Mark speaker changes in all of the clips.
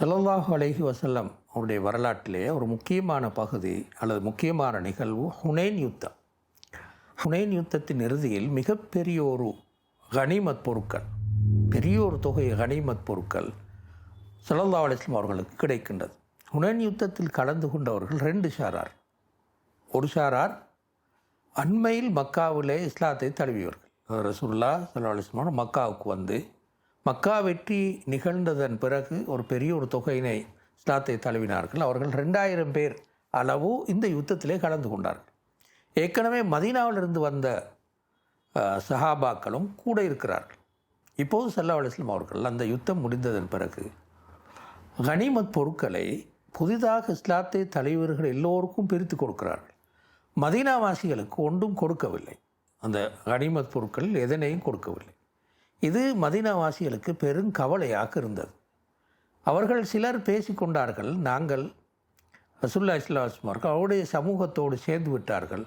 Speaker 1: சலல்லாஹு அலைஹி வசல்லம் அவருடைய வரலாற்றிலே ஒரு முக்கியமான பகுதி அல்லது முக்கியமான நிகழ்வு ஹுனேன் யுத்தம். ஹுனேன் யுத்தத்தின் இறுதியில் மிகப்பெரிய ஒரு கனிமத் பொருட்கள் பெரிய ஒரு தொகை கனிமத் பொருட்கள் ஸல்லல்லாஹு அலிஸ்லாம் அவர்களுக்கு கிடைக்கின்றது. ஹுனேன் யுத்தத்தில் கலந்து கொண்டவர்கள் ரெண்டு ஷாரார் ஒரு ஷாரார் அண்மையில் மக்காவிலே இஸ்லாத்தை தழுவியவர்கள். ரசுல்லா ஸல்லல்லாஹு அலைஹி மக்காவுக்கு வந்து மக்கா வெற்றி நிகழ்ந்ததன் பிறகு ஒரு பெரிய ஒரு தொகையினை இஸ்லாத்தை தழுவினார்கள். அவர்கள் ரெண்டாயிரம் பேர் அளவு இந்த யுத்தத்திலே கலந்து கொண்டார்கள். ஏற்கனவே மதீனாவிலிருந்து வந்த சஹாபாக்களும் கூட இருக்கிறார்கள். இப்போது சல்லா அலிஸ்லாம் அவர்கள் அந்த யுத்தம் முடிந்ததன் பிறகு கனிமத் பொருட்களை புதிதாக இஸ்லாத்தை தலைவர்கள் எல்லோருக்கும் பிரித்து கொடுக்கிறார்கள். மதீனாவாசிகளுக்கு ஒன்றும் கொடுக்கவில்லை. அந்த கனிமத் பொருட்கள் எதனையும் கொடுக்கவில்லை. இது மதீனாவாசிகளுக்கு பெரும் கவலையாக இருந்தது. அவர்கள் சிலர் பேசிக்கொண்டார்கள் நாங்கள் ரசுல்லா இஸ்லாஸ்மார்கள் அவருடைய சமூகத்தோடு சேர்ந்து விட்டார்கள்.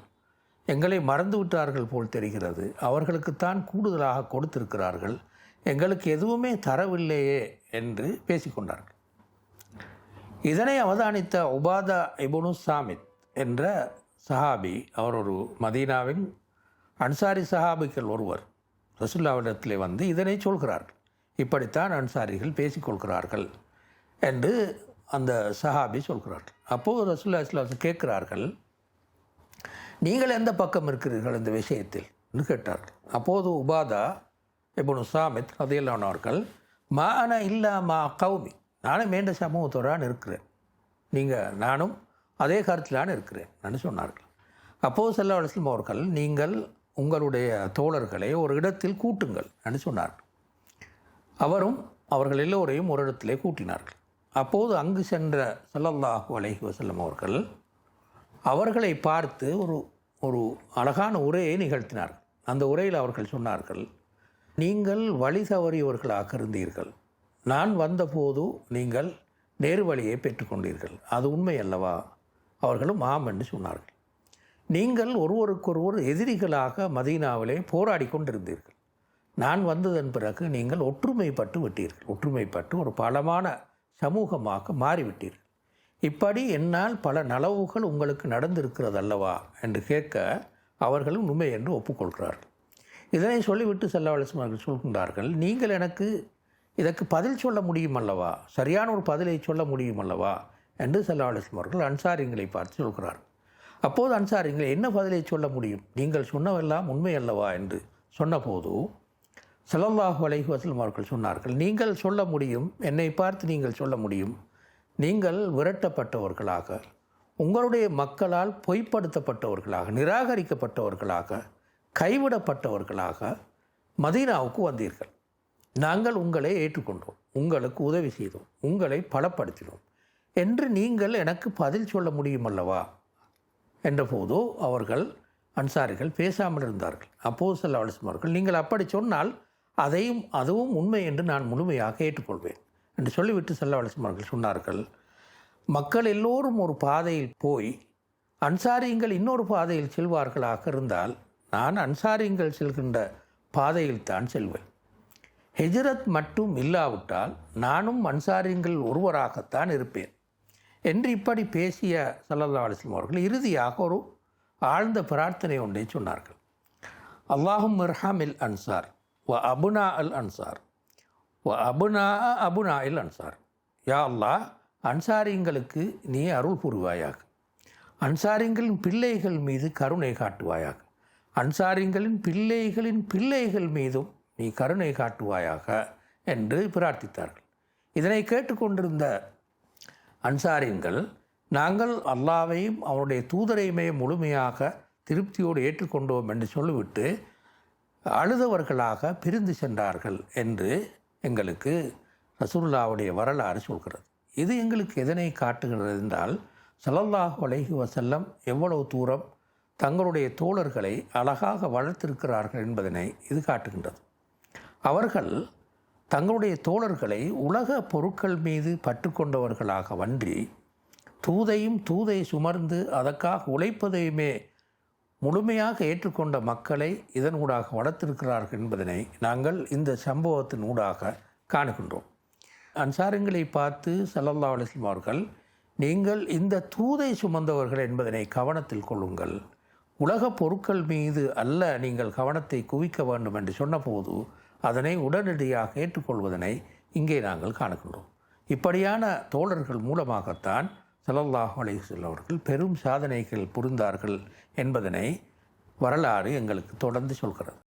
Speaker 1: எங்களை மறந்து விட்டார்கள் போல் தெரிகிறது. அவர்களுக்குத்தான் கூடுதலாக கொடுத்திருக்கிறார்கள். எங்களுக்கு எதுவுமே தரவில்லையே என்று பேசிக்கொண்டார்கள். இதனை அவதானித்த உபாதா இபுனு சாமித் என்ற சஹாபி அவர் ஒரு மதீனாவின் அன்சாரி சஹாபிக்கள் ஒருவர் ரசுல்லாவிடத்தில் வந்து இதனை சொல்கிறார்கள். இப்படித்தான் அன்சாரிகள் பேசிக்கொள்கிறார்கள் என்று அந்த சஹாபி சொல்கிறார்கள். அப்போது ரசுல்லா இஸ்லாம் கேட்கிறார்கள் நீங்கள் எந்த பக்கம் இருக்கிறீர்கள் இந்த விஷயத்தில்? என்று கேட்டார்கள். அப்போது உபாதா இப்போ சாமித் அதையெல்லாம் மா அன இல்லா மா கௌமி நானும் மேண்ட சமூகத்தோடான் இருக்கிறேன். நீங்கள் நானும் அதே கருத்திலான இருக்கிறேன் என்று சொன்னார்கள். அப்போது செல்லா அலிஸ்லம் அவர்கள் நீங்கள் உங்களுடைய தோழர்களை ஒரு இடத்தில் கூட்டுங்கள் என்று சொன்னார்கள். அவரும் அவர்கள் எல்லோரையும் ஒரு இடத்திலே கூட்டினார்கள். அப்போது அங்கு சென்ற சல்லல்லாஹு அலஹி வசல்லம் அவர்கள் அவர்களை பார்த்து ஒரு ஒரு அழகான உரையை நிகழ்த்தினார்கள். அந்த உரையில் அவர்கள் சொன்னார்கள் நீங்கள் வழி தவறியவர்களாக இருந்தீர்கள். நான் வந்தபோது நீங்கள் நேர்வழியை பெற்றுக்கொண்டீர்கள். அது உண்மை அல்லவா? அவர்களும் ஆம் என்று சொன்னார்கள். நீங்கள் ஒருவருக்கொருவர் எதிரிகளாக மதீனாவிலே போராடி கொண்டிருந்தீர்கள். நான் வந்ததன் பிறகு நீங்கள் ஒற்றுமைப்பட்டு விட்டீர்கள். ஒற்றுமைப்பட்டு ஒரு பலமான சமூகமாக மாறிவிட்டீர்கள். இப்படி என்னால் பல நலவுகள் உங்களுக்கு நடந்திருக்கிறது அல்லவா என்று கேட்க அவர்களும் உண்மை என்று ஒப்புக்கொள்கிறார்கள். இதனை சொல்லிவிட்டு செல்லவலசம் அவர்கள் சொல்கின்றார்கள் நீங்கள் எனக்கு இதற்கு பதில் சொல்ல முடியும் அல்லவா சரியான ஒரு பதிலை சொல்ல முடியும் அல்லவா என்று செல்லவலசம் அவர்கள் அன்சாரிங்களை பார்த்து சொல்கிறார்கள். அப்போது அன்சாரிங்களை என்ன பதிலை சொல்ல முடியும்? நீங்கள் சொன்னவெல்லாம் உண்மை அல்லவா? என்று சொன்னபோது ஸல்லல்லாஹு அலைஹி வசலம் அவர்கள் சொன்னார்கள் நீங்கள் சொல்ல முடியும் என்னை பார்த்து நீங்கள் சொல்ல முடியும். நீங்கள் விரட்டப்பட்டவர்களாக உங்களுடைய மக்களால் பொய்ப்படுத்தப்பட்டவர்களாக நிராகரிக்கப்பட்டவர்களாக கைவிடப்பட்டவர்களாக மதீனாவுக்கு வந்தீர்கள். நாங்கள் உங்களை ஏற்றுக்கொண்டோம் உங்களுக்கு உதவி செய்தோம் உங்களை பலப்படுத்தினோம். என்று நீங்கள் எனக்கு பதில் சொல்ல முடியும் அல்லவா? என்றபோதோ அவர்கள் அன்சாரிகள் பேசாமல் இருந்தார்கள். அப்போது செல்ல அவர்கள் நீங்கள் அப்படி சொன்னால் அதையும் அதுவும் உண்மை என்று நான் முழுமையாக ஏற்றுக்கொள்வேன் என்று சொல்லிவிட்டு செல்ல அவர்கள் சொன்னார்கள். மக்கள் எல்லோரும் ஒரு பாதையில் போய் அன்சாரிங்கள் இன்னொரு பாதையில் செல்வார்களாக இருந்தால் நான் அன்சாரியங்கள் செல்கின்ற பாதையில் தான் செல்வேன். ஹெஜ்ரத் மட்டும் இல்லாவிட்டால் நானும் அன்சாரியங்கள் ஒருவராகத்தான் இருப்பேன். என்று இப்படி பேசிய சல்லல்லா அலிஸ்லாம் அவர்கள் இறுதியாக ஒரு ஆழ்ந்த பிரார்த்தனை ஒன்றை சொன்னார்கள். அல்லாஹும் மிர்ஹாமில் அன்சார் வ அபுனா அல் அன்சார் வ அபுனா அபுனா இல் அன்சார். யா அல்லாஹ் அன்சாரிங்களுக்கு நீ அருள் புரிவாயாக அன்சாரிங்களின் பிள்ளைகள் மீது கருணை காட்டுவாயாக. அன்சாரிங்களின் பிள்ளைகளின் பிள்ளைகள் மீதும் நீ கருணை காட்டுவாயாக என்று பிரார்த்தித்தார்கள். இதனை கேட்டுக்கொண்டிருந்த அன்சாரின்கள் நாங்கள் அல்லாவையும் அவருடைய தூதரையுமே முழுமையாக திருப்தியோடு ஏற்றுக்கொண்டோம் என்று சொல்லிவிட்டு அழுதவர்களாக பிரிந்து சென்றார்கள் என்று எங்களுக்கு ரசூல்லாவுடைய வரலாறு சொல்கிறது. இது எங்களுக்கு எதனை காட்டுகிறது என்றால் ஸல்லல்லாஹு அலைஹி வசல்லம் எவ்வளவு தூரம் தங்களுடைய தோழர்களை அழகாக வளர்த்திருக்கிறார்கள் என்பதனை இது காட்டுகின்றது. அவர்கள் தங்களுடைய தோழர்களை உலக பொருட்கள் மீது பற்றுக்கொண்டவர்களாக வன்றி தூதையும் தூதை சுமர்ந்து அதற்காக உழைப்பதையுமே முழுமையாக ஏற்றுக்கொண்ட மக்களை இதன் ஊடாக வளர்த்திருக்கிறார்கள் என்பதனை நாங்கள் இந்த சம்பவத்தின் ஊடாக காணுகின்றோம். அன்சாரங்களை பார்த்து சல்லல்லா அலிஸ்லாம் அவர்கள் நீங்கள் இந்த தூதை சுமந்தவர்கள் என்பதனை கவனத்தில் கொள்ளுங்கள். உலக பொருட்கள் மீது அல்ல நீங்கள் கவனத்தை குவிக்க வேண்டும் என்று சொன்னபோது அதனை உடனடியாக ஏற்றுக்கொள்வதனை இங்கே நாங்கள் காணுகின்றோம். இப்படியான தோழர்கள் மூலமாகத்தான் செலவாக அலைஹி அவர்கள் பெரும் சாதனைகள் புரிந்தார்கள் என்பதனை வரலாறு எங்களுக்கு தொடர்ந்து சொல்கிறது.